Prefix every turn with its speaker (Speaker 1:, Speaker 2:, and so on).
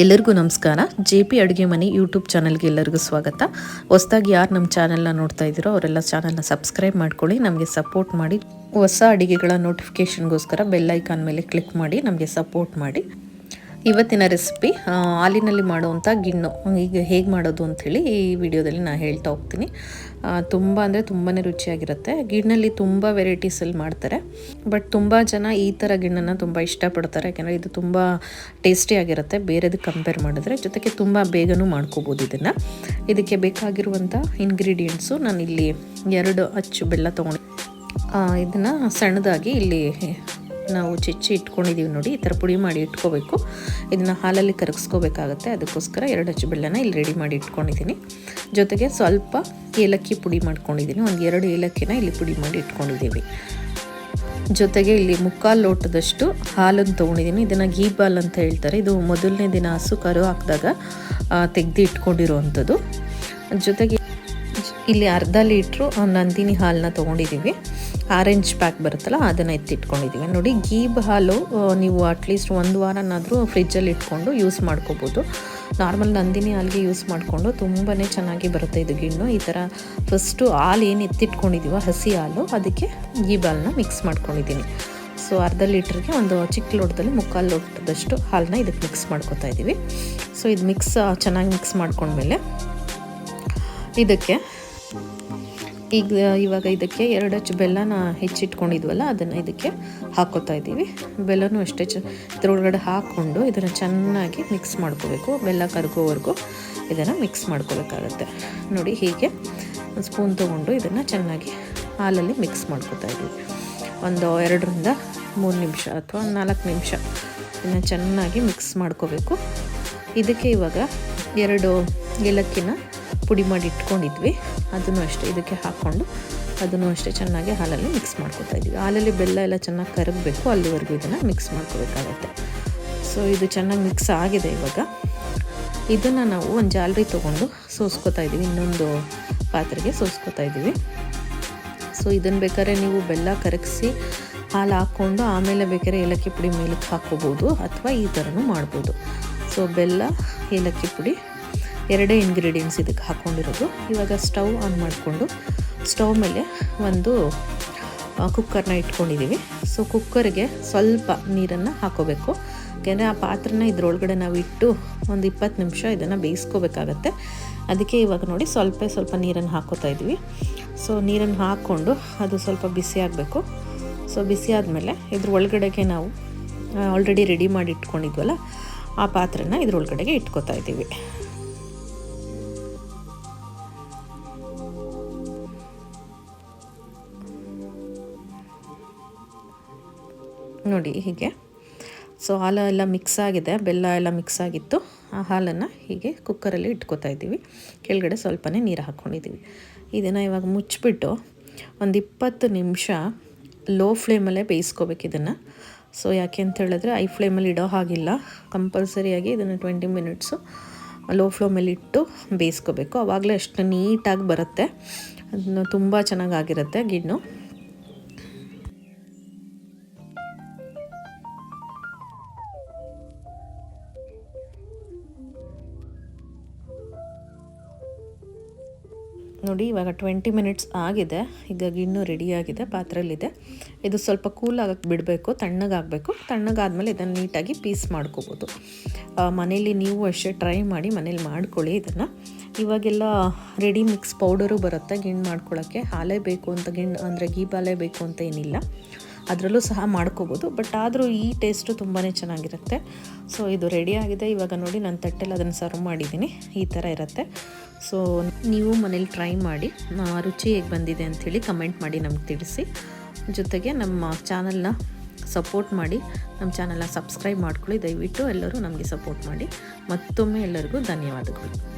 Speaker 1: ಎಲ್ಲರಿಗೂ ನಮಸ್ಕಾರ. J P ಅಡುಗೆ ಮನೆ ಯೂಟ್ಯೂಬ್ ಚಾನಲ್ಗೆ ಎಲ್ಲರಿಗೂ ಸ್ವಾಗತ. ಹೊಸದಾಗಿ ಯಾರು ನಮ್ಮ ಚಾನಲ್ನ ನೋಡ್ತಾ ಇದ್ದೀರೋ ಅವರೆಲ್ಲ ಚಾನಲ್ನ ಸಬ್ಸ್ಕ್ರೈಬ್ ಮಾಡ್ಕೊಳ್ಳಿ. ನಮಗೆ ಸಪೋರ್ಟ್ ಮಾಡಿ. ಹೊಸ ಅಡುಗೆಗಳ ನೋಟಿಫಿಕೇಷನ್ಗೋಸ್ಕರ ಬೆಲ್ ಐಕಾನ್ ಮೇಲೆ ಕ್ಲಿಕ್ ಮಾಡಿ. ನಮಗೆ ಸಪೋರ್ಟ್ ಮಾಡಿ. ಇವತ್ತಿನ ರೆಸಿಪಿ ಹಾಲಿನಲ್ಲಿ ಮಾಡುವಂಥ ಗಿಣ್ಣು. ಈಗ ಹೇಗೆ ಮಾಡೋದು ಅಂಥೇಳಿ ಈ ವಿಡಿಯೋದಲ್ಲಿ ನಾನು ಹೇಳ್ತಾ ಹೋಗ್ತೀನಿ. ತುಂಬ ಅಂದರೆ ತುಂಬಾ ರುಚಿಯಾಗಿರುತ್ತೆ. ಗಿಣ್ಣಲ್ಲಿ ತುಂಬ ವೆರೈಟೀಸಲ್ಲಿ ಮಾಡ್ತಾರೆ. ಬಟ್ ತುಂಬ ಜನ ಈ ಥರ ಗಿಣ್ಣನ್ನು ತುಂಬ ಇಷ್ಟಪಡ್ತಾರೆ. ಯಾಕೆಂದರೆ ಇದು ತುಂಬ ಟೇಸ್ಟಿಯಾಗಿರುತ್ತೆ ಬೇರೆದು ಕಂಪೇರ್ ಮಾಡಿದ್ರೆ ಜೊತೆಗೆ ತುಂಬ ಬೇಗನೂ ಮಾಡ್ಕೋಬೋದು ಇದನ್ನು. ಇದಕ್ಕೆ ಬೇಕಾಗಿರುವಂಥ ಇಂಗ್ರೀಡಿಯೆಂಟ್ಸು ನಾನಿಲ್ಲಿ ಎರಡು ಅಚ್ಚು ಬೆಲ್ಲ ತೊಗೊಂಡು ಇದನ್ನು ಸಣ್ಣದಾಗಿ ಇಲ್ಲಿ ನಾವು ಚಿಚ್ಚಿ ಇಟ್ಕೊಂಡಿದ್ದೀವಿ ನೋಡಿ, ಈ ಥರ ಪುಡಿ ಮಾಡಿ ಇಟ್ಕೋಬೇಕು. ಇದನ್ನು ಹಾಲಲ್ಲಿ ಕರಗಿಸ್ಕೋಬೇಕಾಗತ್ತೆ. ಅದಕ್ಕೋಸ್ಕರ ಎರಡು ಹಚ್ಚು ಬೆಲ್ಲನ ಇಲ್ಲಿ ರೆಡಿ ಮಾಡಿ ಇಟ್ಕೊಂಡಿದ್ದೀನಿ ಜೊತೆಗೆ ಸ್ವಲ್ಪ ಏಲಕ್ಕಿ ಪುಡಿ ಮಾಡ್ಕೊಂಡಿದ್ದೀನಿ ಒಂದು ಎರಡು ಏಲಕ್ಕಿನ ಇಲ್ಲಿ ಪುಡಿ ಮಾಡಿ ಇಟ್ಕೊಂಡಿದ್ದೀವಿ ಜೊತೆಗೆ ಇಲ್ಲಿ ಮುಕ್ಕಾಲು ಲೋಟದಷ್ಟು ಹಾಲನ್ನು ತೊಗೊಂಡಿದ್ದೀನಿ ಇದನ್ನು ಗೀ ಬಾಲ್ ಅಂತ ಹೇಳ್ತಾರೆ. ಇದು ಮೊದಲನೇ ದಿನ ಹಸು ಕರು ಹಾಕಿದಾಗ ತೆಗೆದು ಇಟ್ಕೊಂಡಿರುವಂಥದ್ದು. ಜೊತೆಗೆ ಇಲ್ಲಿ ಅರ್ಧ ಲೀಟ್ರು ನಂದಿನಿ ಹಾಲನ್ನ ತೊಗೊಂಡಿದ್ದೀವಿ ಆರೆಂಜ್ ಪ್ಯಾಕ್ ಬರುತ್ತಲ್ಲ, ಅದನ್ನು ಎತ್ತಿಟ್ಕೊಂಡಿದ್ದೀವಿ ನೋಡಿ ಗೀಬ್ ಹಾಲು ನೀವು ಅಟ್ಲೀಸ್ಟ್ ಒಂದು ವಾರನಾದರೂ ಫ್ರಿಜ್ಜಲ್ಲಿ ಇಟ್ಕೊಂಡು ಯೂಸ್ ಮಾಡ್ಕೋಬೋದು. ನಾರ್ಮಲ್ ನಂದಿನಿ ಹಾಲಿಗೆ ಯೂಸ್ ಮಾಡಿಕೊಂಡು ತುಂಬಾ ಚೆನ್ನಾಗಿ ಬರುತ್ತೆ ಇದು ಗಿಣ್ಣು. ಈ ಥರ ಫಸ್ಟು ಹಾಲು ಏನು ಎತ್ತಿಟ್ಕೊಂಡಿದ್ದೀವೋ ಹಸಿ ಹಾಲು, ಅದಕ್ಕೆ ಗೀಬ್ ಹಾಲನ್ನ ಮಿಕ್ಸ್ ಮಾಡ್ಕೊಂಡಿದ್ದೀನಿ ಸೊ ಅರ್ಧ ಲೀಟ್ರಿಗೆ ಒಂದು ಚಿಕ್ಕ ಲೋಟದಲ್ಲಿ ಮುಕ್ಕಾಲು ಲೋಟದಷ್ಟು ಹಾಲನ್ನ ಇದಕ್ಕೆ ಮಿಕ್ಸ್ ಮಾಡ್ಕೊತಾ ಇದ್ದೀವಿ ಸೊ ಇದು ಮಿಕ್ಸ್ ಚೆನ್ನಾಗಿ ಮಿಕ್ಸ್ ಮಾಡ್ಕೊಂಡ್ಮೇಲೆ ಇದಕ್ಕೆ ಈಗ, ಇವಾಗ ಇದಕ್ಕೆ ಎರಡು ಹಚ್ಚು ಬೆಲ್ಲನ ಹೆಚ್ಚಿಟ್ಕೊಂಡಿದ್ವಲ್ಲ, ಅದನ್ನು ಇದಕ್ಕೆ ಹಾಕೋತಾ ಇದ್ದೀವಿ. ಬೆಲ್ಲನೂ ಅಷ್ಟೇ ಚ, ಇದ್ರೊಳಗಡೆ ಹಾಕ್ಕೊಂಡು ಇದನ್ನು ಚೆನ್ನಾಗಿ ಮಿಕ್ಸ್ ಮಾಡ್ಕೋಬೇಕು. ಬೆಲ್ಲ ಕರ್ಗೋವರೆಗೂ ಇದನ್ನು ಮಿಕ್ಸ್ ಮಾಡ್ಕೋಬೇಕಾಗತ್ತೆ ನೋಡಿ ಹೀಗೆ ಒಂದು ಸ್ಪೂನ್ ತೊಗೊಂಡು ಇದನ್ನು ಚೆನ್ನಾಗಿ ಹಾಲಲ್ಲಿ ಮಿಕ್ಸ್ ಮಾಡ್ಕೋತಾ ಇದ್ದೀವಿ. ಒಂದು ಎರಡರಿಂದ ಮೂರು ನಿಮಿಷ ಅಥವಾ ನಾಲ್ಕು ನಿಮಿಷ ಇದನ್ನು ಚೆನ್ನಾಗಿ ಮಿಕ್ಸ್ ಮಾಡ್ಕೋಬೇಕು. ಇದಕ್ಕೆ ಇವಾಗ ಎರಡು ಏಲಕ್ಕಿನ ಪುಡಿ ಮಾಡಿ ಇಟ್ಕೊಂಡಿದ್ವಿ. ಅದನ್ನು ಅಷ್ಟೇ ಇದಕ್ಕೆ ಹಾಕ್ಕೊಂಡು ಅದನ್ನು ಅಷ್ಟೇ ಚೆನ್ನಾಗಿ ಹಾಲಲ್ಲಿ ಮಿಕ್ಸ್ ಮಾಡ್ಕೊತಾ ಇದ್ವಿ ಹಾಲಲ್ಲಿ ಬೆಲ್ಲ ಎಲ್ಲ ಚೆನ್ನಾಗಿ ಕರಗಬೇಕು, ಅಲ್ಲಿವರೆಗೂ ಇದನ್ನು ಮಿಕ್ಸ್ ಮಾಡ್ಕೋಬೇಕಾಗತ್ತೆ. ಸೊ ಇದು ಚೆನ್ನಾಗಿ ಮಿಕ್ಸ್ ಆಗಿದೆ ಇವಾಗ. ಇದನ್ನು ನಾವು ಒಂದು ಜಾಲರಿ ತೊಗೊಂಡು ಸೋಸ್ಕೋತಾ ಇದ್ದೀವಿ. ಇನ್ನೊಂದು ಪಾತ್ರೆಗೆ ಸೋಸ್ಕೋತಾ ಇದ್ದೀವಿ. ಸೊ ಇದನ್ನು ಬೇಕಾದ್ರೆ ನೀವು ಬೆಲ್ಲ ಕರಗಿಸಿ ಹಾಲು ಹಾಕ್ಕೊಂಡು ಆಮೇಲೆ ಬೇಕಾದ್ರೆ ಏಲಕ್ಕಿ ಪುಡಿ ಮೇಲಕ್ಕೆ ಹಾಕ್ಕೋಬೋದು ಅಥವಾ ಈ ಥರನೂ ಮಾಡ್ಬೋದು. ಸೊ ಬೆಲ್ಲ, ಏಲಕ್ಕಿ ಪುಡಿ ಎರಡೇ ಇಂಗ್ರೀಡಿಯೆಂಟ್ಸ್ ಇದಕ್ಕೆ ಹಾಕ್ಕೊಂಡಿರೋದು ಇವಾಗ ಸ್ಟವ್ ಆನ್ ಮಾಡಿಕೊಂಡು ಸ್ಟವ್ ಮೇಲೆ ಒಂದು ಕುಕ್ಕರ್ನ ಇಟ್ಕೊಂಡಿದ್ದೀವಿ ಸೊ ಕುಕ್ಕರ್ಗೆ ಸ್ವಲ್ಪ ನೀರನ್ನು ಹಾಕೋಬೇಕು. ಯಾಕೆಂದರೆ ಆ ಪಾತ್ರನ ಇದ್ರೊಳಗಡೆ ನಾವು ಇಟ್ಟು ಒಂದು ಇಪ್ಪತ್ತು ನಿಮಿಷ ಇದನ್ನು ಬೇಯಿಸ್ಕೋಬೇಕಾಗತ್ತೆ. ಅದಕ್ಕೆ ಇವಾಗ ನೋಡಿ ಸ್ವಲ್ಪ ಸ್ವಲ್ಪ ನೀರನ್ನು ಹಾಕೋತಾ ಇದ್ದೀವಿ. ಸೊ ನೀರನ್ನು ಹಾಕ್ಕೊಂಡು ಅದು ಸ್ವಲ್ಪ ಬಿಸಿ ಆಗಬೇಕು. ಸೊ ಬಿಸಿ ಆದಮೇಲೆ ಇದ್ರ ಒಳಗಡೆಗೆ ನಾವು ಆಲ್ರೆಡಿ ರೆಡಿ ಮಾಡಿ ಇಟ್ಕೊಂಡಿದ್ವಲ್ಲ, ಆ ಪಾತ್ರನ ಇದ್ರೊಳಗಡೆಗೆ ಇಟ್ಕೋತಾ ಇದ್ದೀವಿ. ನೋಡಿ ಹೀಗೆ. ಸೊ ಹಾಲು ಎಲ್ಲ ಮಿಕ್ಸ್ ಆಗಿದೆ. ಬೆಲ್ಲ ಎಲ್ಲ ಮಿಕ್ಸ್ ಆಗಿತ್ತು. ಆ ಹಾಲನ್ನು ಹೀಗೆ ಕುಕ್ಕರಲ್ಲಿ ಇಟ್ಕೋತಾ ಇದ್ದೀವಿ. ಕೆಳಗಡೆ ಸ್ವಲ್ಪನೇ ನೀರು ಹಾಕ್ಕೊಂಡಿದ್ದೀವಿ ಇದನ್ನು ಇವಾಗ ಮುಚ್ಚಿಬಿಟ್ಟು ಒಂದು ಇಪ್ಪತ್ತು ನಿಮಿಷ ಲೋ ಫ್ಲೇಮಲ್ಲೇ ಬೇಯಿಸ್ಕೋಬೇಕು ಇದನ್ನು. ಸೊ ಯಾಕೆ ಅಂತ ಹೇಳಿದ್ರೆ ಐ ಫ್ಲೇಮಲ್ಲಿ ಇಡೋ ಹಾಗಿಲ್ಲ. ಕಂಪಲ್ಸರಿಯಾಗಿ ಇದನ್ನು ಟ್ವೆಂಟಿ ಮಿನಿಟ್ಸು ಲೋ ಫ್ಲೇಮಲ್ಲಿ ಇಟ್ಟು ಬೇಯಿಸ್ಕೋಬೇಕು. ಆವಾಗಲೇ ಅಷ್ಟು ನೀಟಾಗಿ ಬರುತ್ತೆ. ಅದನ್ನು ತುಂಬ ಚೆನ್ನಾಗಾಗಿರುತ್ತೆ ಗಿಣ್ಣು. ನೋಡಿ, ಇವಾಗ ಟ್ವೆಂಟಿ ಮಿನಿಟ್ಸ್ ಆಗಿದೆ. ಈಗ ಇನ್ನೂ ರೆಡಿಯಾಗಿದೆ ಪಾತ್ರೆಯಲ್ಲಿದೆ. ಇದು ಸ್ವಲ್ಪ ಕೂಲ್ ಆಗಕ್ಕೆ ಬಿಡಬೇಕು, ತಣ್ಣಗಾಗಬೇಕು. ತಣ್ಣಗಾದ್ಮೇಲೆ ಇದನ್ನು ನೀಟಾಗಿ ಪೀಸ್ ಮಾಡ್ಕೋಬೋದು. ಮನೇಲಿ ನೀವು ಅಷ್ಟೇ ಟ್ರೈ ಮಾಡಿ, ಮನೇಲಿ ಮಾಡ್ಕೊಳ್ಳಿ ಇದನ್ನು. ಇವಾಗೆಲ್ಲ ರೆಡಿ ಮಿಕ್ಸ್ ಪೌಡರು ಬರುತ್ತೆ, ಗಿಣ್ಣು ಮಾಡ್ಕೊಳ್ಳೋಕ್ಕೆ ಹಾಲೇ ಬೇಕು ಅಂತ, ಗಿಣ್ಣು ಅಂದರೆ ಗೀ ಬಾಲೇ ಬೇಕು ಅಂತ ಏನಿಲ್ಲ. ಅದರಲ್ಲೂ ಸಹ ಮಾಡ್ಕೋಬೋದು. ಬಟ್ ಆದರೂ ಈ ಟೇಸ್ಟು ತುಂಬಾ ಚೆನ್ನಾಗಿರುತ್ತೆ. ಸೊ ಇದು ರೆಡಿ ಆಗಿದೆ. ಇವಾಗ ನೋಡಿ ನಾನು ತಟ್ಟೆಲ್ಲ ಅದನ್ನು ಸರ್ವ್ ಮಾಡಿದ್ದೀನಿ. ಈ ಥರ ಇರುತ್ತೆ. ಸೊ ನೀವು ಮನೇಲಿ ಟ್ರೈ ಮಾಡಿ ರುಚಿ ಹೇಗೆ ಬಂದಿದೆ ಅಂಥೇಳಿ ಕಮೆಂಟ್ ಮಾಡಿ ನಮ್ಗೆ ತಿಳಿಸಿ. ಜೊತೆಗೆ ನಮ್ಮ ಚಾನಲ್ನ ಸಪೋರ್ಟ್ ಮಾಡಿ, ನಮ್ಮ ಚಾನಲ್ನ ಸಬ್ಸ್ಕ್ರೈಬ್ ಮಾಡ್ಕೊಳ್ಳಿ. ದಯವಿಟ್ಟು ಎಲ್ಲರೂ ನಮಗೆ ಸಪೋರ್ಟ್ ಮಾಡಿ. ಮತ್ತೊಮ್ಮೆ ಎಲ್ಲರಿಗೂ ಧನ್ಯವಾದಗಳು.